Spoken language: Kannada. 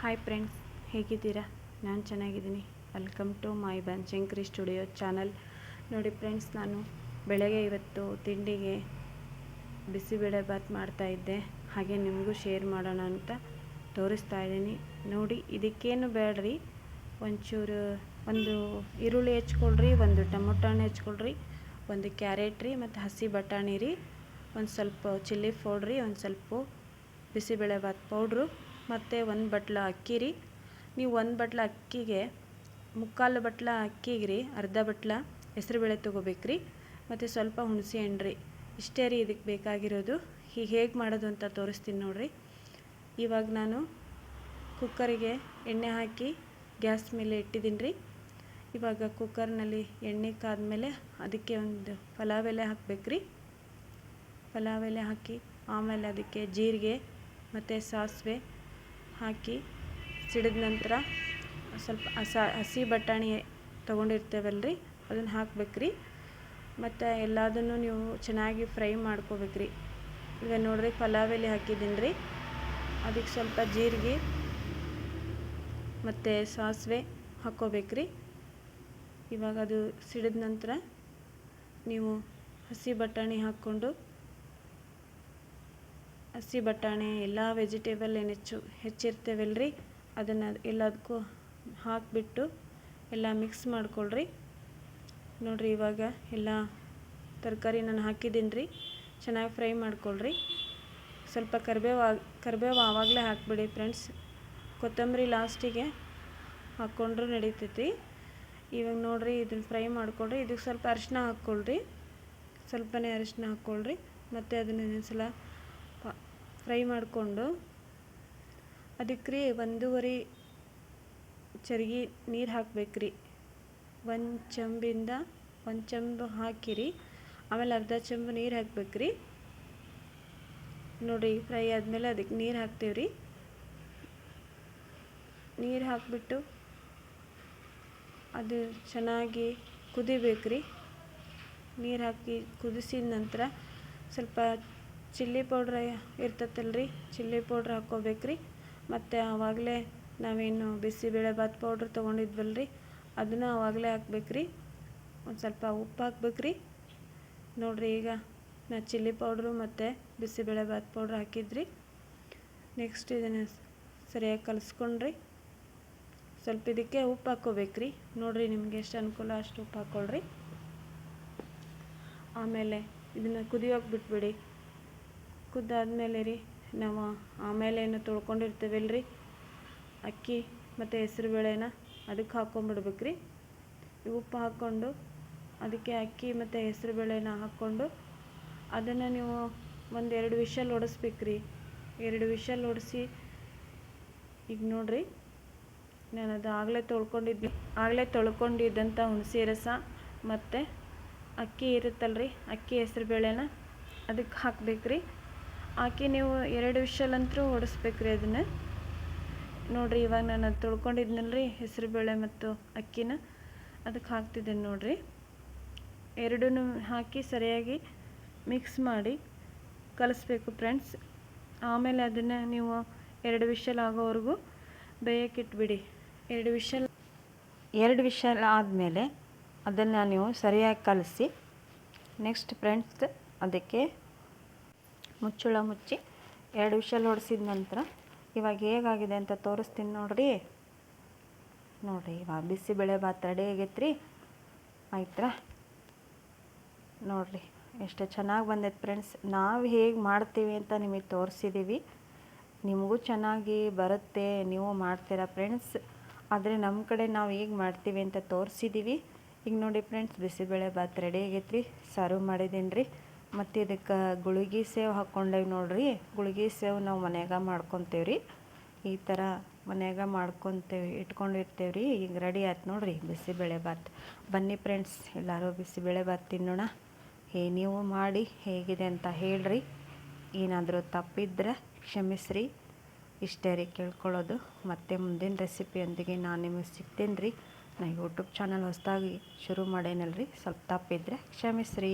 ಹಾಯ್ ಫ್ರೆಂಡ್ಸ್ ಹೇಗಿದ್ದೀರಾ? ನಾನು ಚೆನ್ನಾಗಿದ್ದೀನಿ. Welcome to my Banashankari studio channel ನೋಡಿ ಫ್ರೆಂಡ್ಸ್ ನಾನು ಬೆಳಗ್ಗೆ ಇವತ್ತು ತಿಂಡಿಗೆ ಬಿಸಿಬೇಳೆ ಬಾತ್ ಮಾಡ್ತಾಯಿದ್ದೆ ಹಾಗೆ ನಿಮಗೂ ಶೇರ್ ಮಾಡೋಣ ಅಂತ ತೋರಿಸ್ತಾ ಇದ್ದೀನಿ. ನೋಡಿ, ಇದಕ್ಕೇನು ಬೇಡ್ರಿ? ಒಂಚೂರು ಒಂದು ಈರುಳ್ಳಿ ಹೆಚ್ಕೊಳ್ರಿ, ಒಂದು ಟೊಮೊಟೊ ಹಣ್ಣು ಹೆಚ್ಕೊಳ್ರಿ, ಒಂದು ಕ್ಯಾರೆಟ್ ರೀ, ಮತ್ತು ಹಸಿ ಬಟಾಣಿ ರೀ, ಒಂದು ಸ್ವಲ್ಪ ಚಿಲ್ಲಿ ಪೌಡ್ರಿ ಒಂದು ಸ್ವಲ್ಪ ಬಿಸಿಬೇಳೆ ಬಾತ್ ಪೌಡ್ರು. ಮತ್ತು ಒಂದು ಬಟ್ಲ ಅಕ್ಕಿ ರೀ ನೀವು ಒಂದು ಬಟ್ಲ ಅಕ್ಕಿಗೆ, ಮುಕ್ಕಾಲು ಬಟ್ಲ ಅಕ್ಕಿಗೆ ರೀ ಅರ್ಧ ಬಟ್ಲ ಹೆಸರುಬೇಳೆ ತೊಗೋಬೇಕು ರೀ ಮತ್ತು ಸ್ವಲ್ಪ ಹುಣಸೆ ಹಣ್ಣು ರೀ ಇಷ್ಟೇ ರೀ ಇದಕ್ಕೆ ಬೇಕಾಗಿರೋದು. ಈಗ ಹೇಗೆ ಮಾಡೋದು ಅಂತ ತೋರಿಸ್ತೀನಿ ನೋಡಿರಿ. ಇವಾಗ ನಾನು ಕುಕ್ಕರಿಗೆ ಎಣ್ಣೆ ಹಾಕಿ ಗ್ಯಾಸ್ ಮೇಲೆ ಇಟ್ಟಿದ್ದೀನಿ ರೀ ಇವಾಗ ಕುಕ್ಕರ್ನಲ್ಲಿ ಎಣ್ಣೆ ಕಾದ್ಮೇಲೆ ಅದಕ್ಕೆ ಒಂದು ಪಲಾವ್ ಎಲೆ ಹಾಕ್ಬೇಕ್ರಿ. ಪಲಾವ್ ಎಲೆ ಹಾಕಿ ಆಮೇಲೆ ಅದಕ್ಕೆ ಜೀರಿಗೆ ಮತ್ತು ಸಾಸಿವೆ ಹಾಕಿ ಸಿಡಿದ ನಂತರ ಸ್ವಲ್ಪ ಹಸ ಹಸಿ ಬಟಾಣಿ ತೊಗೊಂಡಿರ್ತೇವಲ್ಲ ರೀ ಅದನ್ನು ಹಾಕ್ಬೇಕ್ರಿ. ಮತ್ತು ಎಲ್ಲದನ್ನು ನೀವು ಚೆನ್ನಾಗಿ ಫ್ರೈ ಮಾಡ್ಕೋಬೇಕ್ರಿ. ಈಗ ನೋಡ್ರಿ ಪಲಾವ್ ಎಲೆ ಹಾಕಿದ್ದೀನಿ ರೀ ಅದಕ್ಕೆ ಸ್ವಲ್ಪ ಜೀರಿಗೆ ಮತ್ತು ಸಾಸಿವೆ ಹಾಕ್ಕೋಬೇಕ್ರಿ. ಇವಾಗ ಅದು ಸಿಡಿದ ನಂತರ ನೀವು ಹಸಿ ಬಟಾಣಿ ಹಾಕ್ಕೊಂಡು ಹಸಿ ಬಟಾಣಿ, ಎಲ್ಲ ವೆಜಿಟೇಬಲ್ ಏನು ಹೆಚ್ಚು ಹೆಚ್ಚಿರ್ತೇವಲ್ಲ ರೀ ಅದನ್ನು ಎಲ್ಲದಕ್ಕೂ ಹಾಕಿಬಿಟ್ಟು ಎಲ್ಲ ಮಿಕ್ಸ್ ಮಾಡ್ಕೊಳ್ರಿ. ನೋಡಿರಿ ಇವಾಗ ಎಲ್ಲ ತರಕಾರಿ ನಾನು ಹಾಕಿದ್ದೀನಿ ರೀ ಚೆನ್ನಾಗಿ ಫ್ರೈ ಮಾಡ್ಕೊಳ್ರಿ. ಸ್ವಲ್ಪ ಕರಿಬೇವು ಕರಿಬೇವು ಆವಾಗಲೇ ಹಾಕಿಬಿಡಿ ಫ್ರೆಂಡ್ಸ್ ಕೊತ್ತಂಬರಿ ಲಾಸ್ಟಿಗೆ ಹಾಕ್ಕೊಂಡ್ರೂ ನಡೀತೈತಿ. ಇವಾಗ ನೋಡಿರಿ ಇದನ್ನು ಫ್ರೈ ಮಾಡ್ಕೊಳ್ರಿ. ಇದಕ್ಕೆ ಸ್ವಲ್ಪ ಅರಿಶಿನ ಹಾಕ್ಕೊಳ್ರಿ. ಸ್ವಲ್ಪನೇ ಅರಿಶಿನ ಹಾಕ್ಕೊಳ್ರಿ. ಮತ್ತು ಅದನ್ನು ಇನ್ನೊಂದ್ಸಲ ಫ್ರೈ ಮಾಡಿಕೊಂಡು ಅದಕ್ಕೆ ರೀ ಒಂದೂವರೆ ಚರ್ಗಿ ನೀರು ಹಾಕ್ಬೇಕ್ರಿ. ಒಂದು ಚಂಬಿಂದ ಒಂದು ಚಂಬು ಹಾಕಿರಿ ಆಮೇಲೆ ಅರ್ಧ ಚಂಬು ನೀರು ಹಾಕ್ಬೇಕ್ರಿ. ನೋಡಿ ಫ್ರೈ ಆದಮೇಲೆ ಅದಕ್ಕೆ ನೀರು ಹಾಕ್ತೀವಿ ರೀ. ನೀರು ಹಾಕಿಬಿಟ್ಟು ಅದು ಚೆನ್ನಾಗಿ ಕುದಿಬೇಕ್ರಿ. ನೀರು ಹಾಕಿ ಕುದಿಸಿದ ನಂತರ ಸ್ವಲ್ಪ ಚಿಲ್ಲಿ ಪೌಡ್ರ್ ಇರ್ತೈತಲ್ಲ ರೀ ಚಿಲ್ಲಿ ಪೌಡ್ರ್ ಹಾಕ್ಕೋಬೇಕ್ರಿ. ಮತ್ತು ಆವಾಗಲೇ ನಾವೇನು ಬಿಸಿಬೇಳೆ ಬಾತ್ ಪೌಡ್ರ್ ತೊಗೊಂಡಿದ್ವಲ್ಲ ರೀ ಅದನ್ನು ಆವಾಗಲೇ ಹಾಕ್ಬೇಕ್ರಿ. ಒಂದು ಸ್ವಲ್ಪ ಉಪ್ಪು ಹಾಕ್ಬೇಕ್ರಿ. ನೋಡಿರಿ ಈಗ ನಾ ಚಿಲ್ಲಿ ಪೌಡ್ರು ಮತ್ತು ಬಿಸಿಬೇಳೆ ಬಾತ್ ಪೌಡ್ರ್ ಹಾಕಿದ್ರಿ. ನೆಕ್ಸ್ಟ್ ಇದನ್ನು ಸರಿಯಾಗಿ ಕಲಿಸ್ಕೊಂಡ್ರಿ. ಸ್ವಲ್ಪ ಇದಕ್ಕೆ ಉಪ್ಪು ಹಾಕ್ಕೋಬೇಕ್ರಿ. ನೋಡಿರಿ ನಿಮ್ಗೆ ಎಷ್ಟು ಅನುಕೂಲ ಅಷ್ಟು ಉಪ್ಪು ಹಾಕ್ಕೊಳ್ರಿ. ಆಮೇಲೆ ಇದನ್ನು ಕುದಿಯೋಕೆ ಬಿಟ್ಬಿಡಿ. ಕುದ್ದಾದ್ಮೇಲೆ ರೀ ನಾವು ಆಮೇಲೆ ಏನು ತೊಳ್ಕೊಂಡಿರ್ತೇವಲ್ಲ ರೀ ಅಕ್ಕಿ ಮತ್ತು ಹೆಸ್ರುಬೇಳೆನ ಅದಕ್ಕೆ ಹಾಕ್ಕೊಂಬಿಡ್ಬೇಕು ರೀ. ಉಪ್ಪು ಹಾಕ್ಕೊಂಡು ಅದಕ್ಕೆ ಅಕ್ಕಿ ಮತ್ತು ಹೆಸ್ರುಬೇಳೆನ ಹಾಕ್ಕೊಂಡು ಅದನ್ನು ನೀವು ಒಂದು ಎರಡು ವಿಷಲ್ ಹೊಡೆಸ್ಬೇಕು ರೀ. ಎರಡು ವಿಷಲ್ ಹೊಡೆಸಿ ಈಗ ನೋಡಿರಿ, ನಾನು ಅದು ಆಗಲೇ ತೊಳ್ಕೊಂಡಿದ್ದೆ. ಆಗಲೇ ತೊಳ್ಕೊಂಡಿದ್ದಂಥ ಹುಣಸೆ ರಸ ಮತ್ತು ಅಕ್ಕಿ ಇರುತ್ತಲ್ಲ ರೀ ಅಕ್ಕಿ ಹೆಸ್ರುಬೇಳೆನ ಅದಕ್ಕೆ ಹಾಕ್ಬೇಕು ರೀ. ಹಾಕಿ ನೀವು ಎರಡು ವಿಷಲಂತೂ ಹೊಡೆಸ್ಬೇಕು ರೀ ಅದನ್ನು. ನೋಡಿರಿ, ಇವಾಗ ನಾನು ಅದು ತೊಳ್ಕೊಂಡಿದ್ನಲ್ಲ ರೀ ಹೆಸರುಬೇಳೆ ಮತ್ತು ಅಕ್ಕಿನ. ಅದಕ್ಕೆ ಹಾಕ್ತಿದ್ದೇನೆ ನೋಡಿರಿ. ಎರಡೂ ಹಾಕಿ ಸರಿಯಾಗಿ ಮಿಕ್ಸ್ ಮಾಡಿ ಕಲಿಸ್ಬೇಕು ಫ್ರೆಂಡ್ಸ್ ಆಮೇಲೆ ಅದನ್ನು ನೀವು ಎರಡು ವಿಷಲ್ ಆಗೋವರೆಗೂ ಬೇಯಕ್ಕಿಟ್ಬಿಡಿ ಎರಡು ವಿಷಲ್ ಎರಡು ವಿಷಲ್ ಆದಮೇಲೆ ಅದನ್ನು ನೀವು ಸರಿಯಾಗಿ ಕಲಸಿ ನೆಕ್ಸ್ಟ್ ಫ್ರೆಂಡ್ಸ್ ಅದಕ್ಕೆ ಮುಚ್ಚಳ ಮುಚ್ಚಿ ಎರಡು ವಿಷಲ್ ಹೊಡೆಸಿದ ನಂತರ ಇವಾಗ ಹೇಗಾಗಿದೆ ಅಂತ ತೋರಿಸ್ತೀನಿ ನೋಡ್ರಿ. ನೋಡಿರಿ, ಇವಾಗ ಬಿಸಿಬೇಳೆ ಭಾತ್ ರೆಡಿ ಆಗೈತೆ ರೀ ಆಯ್ತಾ ನೋಡಿರಿ, ಎಷ್ಟು ಚೆನ್ನಾಗಿ ಬಂದೈತೆ ಫ್ರೆಂಡ್ಸ್ ನಾವು ಹೇಗೆ ಮಾಡ್ತೀವಿ ಅಂತ ನಿಮಗೆ ತೋರಿಸಿದ್ದೀವಿ ನಿಮಗೂ ಚೆನ್ನಾಗಿ ಬರುತ್ತೆ, ನೀವು ಮಾಡ್ತೀರಾ ಫ್ರೆಂಡ್ಸ್ ಆದರೆ ನಮ್ಮ ಕಡೆ ನಾವು ಹೇಗೆ ಮಾಡ್ತೀವಿ ಅಂತ ತೋರಿಸಿದ್ದೀವಿ ಈಗ ನೋಡಿ ಫ್ರೆಂಡ್ಸ್ ಬಿಸಿಬೇಳೆ ಭಾತ್ ರೆಡಿ ಆಗೈತೆ ಸರ್ವ್ ಮಾಡಿದ್ದೀನಿ ರೀ ಮತ್ತು ಇದಕ್ಕೆ ಗುಳಿಗೆ ಸೇವ್ ಹಾಕ್ಕೊಂಡೇವಿ ನೋಡ್ರಿ. ಗುಳಿಗೆ ಸೇವ್ ನಾವು ಮನ್ಯಾಗ ಮಾಡ್ಕೊತೇವೆ ರೀ ಈ ಥರ ಮನ್ಯಾಗ ಮಾಡ್ಕೊತೇವೆ ಇಟ್ಕೊಂಡಿರ್ತೇವೆ ರೀ ಈಗ ರೆಡಿ ಆಯ್ತು ನೋಡಿರಿ ಬಿಸಿಬೇಳೆ ಭಾತ್ ಬನ್ನಿ ಫ್ರೆಂಡ್ಸ್ ಎಲ್ಲರೂ ಬಿಸಿಬೇಳೆ ಭಾತ್ ತಿನ್ನೋಣ. ಹೇ, ನೀವು ಮಾಡಿ ಹೇಗಿದೆ ಅಂತ ಹೇಳ್ರಿ. ಏನಾದರೂ ತಪ್ಪಿದ್ರೆ ಕ್ಷಮಿಸ್ರಿ. ಇಷ್ಟೇ ರೀ ಕೇಳ್ಕೊಳ್ಳೋದು. ಮತ್ತು ಮುಂದಿನ ರೆಸಿಪಿಯೊಂದಿಗೆ ನಾನು ನಿಮಗೆ ಸಿಗ್ತೀನಿ ರೀ ನಾ ಯೂಟ್ಯೂಬ್ ಚಾನಲ್ ಹೊಸದಾಗಿ ಶುರು ಮಾಡೇನಲ್ರಿ. ಸ್ವಲ್ಪ ತಪ್ಪಿದ್ರೆ ಕ್ಷಮಿಸ್ರಿ.